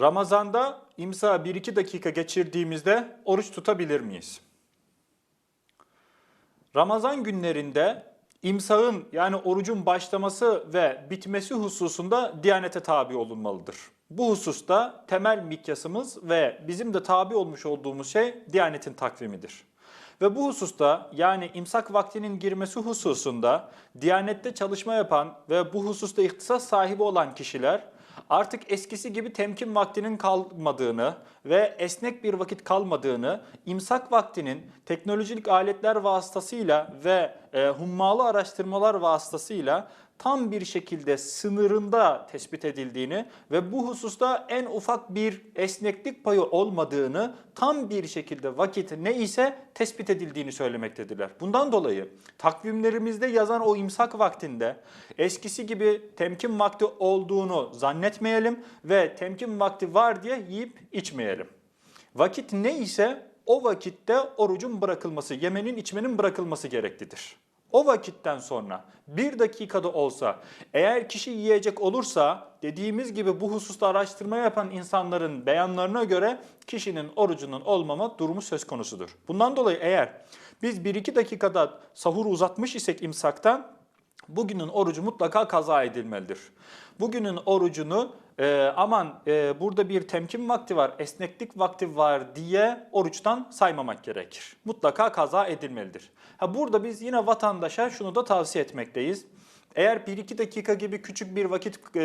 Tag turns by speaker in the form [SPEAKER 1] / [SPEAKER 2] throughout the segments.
[SPEAKER 1] Ramazanda imsa 1-2 dakika geçirdiğimizde oruç tutabilir miyiz? Ramazan günlerinde imsağın yani orucun başlaması ve bitmesi hususunda Diyanete tabi olunmalıdır. Bu hususta temel mikyasımız ve bizim de tabi olmuş olduğumuz şey Diyanetin takvimidir. Ve bu hususta yani imsak vaktinin girmesi hususunda Diyanette çalışma yapan ve bu hususta ihtisas sahibi olan kişiler artık eskisi gibi temkin vaktinin kalmadığını ve esnek bir vakit kalmadığını, imsak vaktinin teknolojik aletler vasıtasıyla ve e, hummalı araştırmalar vasıtasıyla tam bir şekilde sınırında tespit edildiğini ve bu hususta en ufak bir esneklik payı olmadığını tam bir şekilde vakit ne ise tespit edildiğini söylemektedirler. Bundan dolayı takvimlerimizde yazan o imsak vaktinde eskisi gibi temkin vakti olduğunu zannetmeyelim ve temkin vakti var diye yiyip içmeyelim. Vakit ne ise o vakitte orucun bırakılması, yemenin içmenin bırakılması gereklidir. O vakitten sonra bir dakikada olsa eğer kişi yiyecek olursa dediğimiz gibi bu hususta araştırma yapan insanların beyanlarına göre kişinin orucunun olmama durumu söz konusudur. Bundan dolayı eğer biz 1-2 dakikada sahuru uzatmış isek imsaktan bugünün orucu mutlaka kaza edilmelidir. Bugünün orucunu e, aman e, burada bir temkin vakti var, esneklik vakti var diye oruçtan saymamak gerekir. Mutlaka kaza edilmelidir. Ha burada biz yine vatandaşa şunu da tavsiye etmekteyiz. Eğer 1-2 dakika gibi küçük bir vakit e,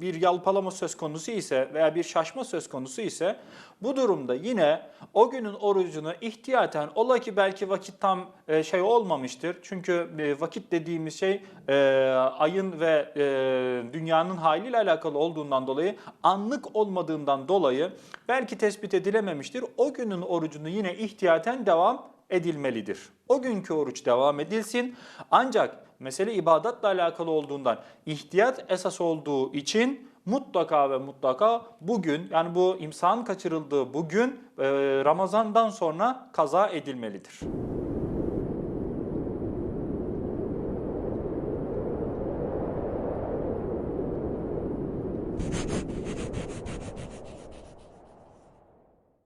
[SPEAKER 1] bir yalpalama söz konusu ise veya bir şaşma söz konusu ise bu durumda yine o günün orucunu ihtiyaten ola ki belki vakit tam e, şey olmamıştır. Çünkü e, vakit dediğimiz şey ayın ve dünyanın haliyle alakalı olduğundan dolayı anlık olmadığından dolayı belki tespit edilememiştir. O günün orucunu yine ihtiyaten devam edilmelidir. O günkü oruç devam edilsin ancak mesele ibadatla alakalı olduğundan ihtiyat esas olduğu için mutlaka ve mutlaka bugün yani bu imsan kaçırıldığı bugün e, Ramazan'dan sonra kaza edilmelidir.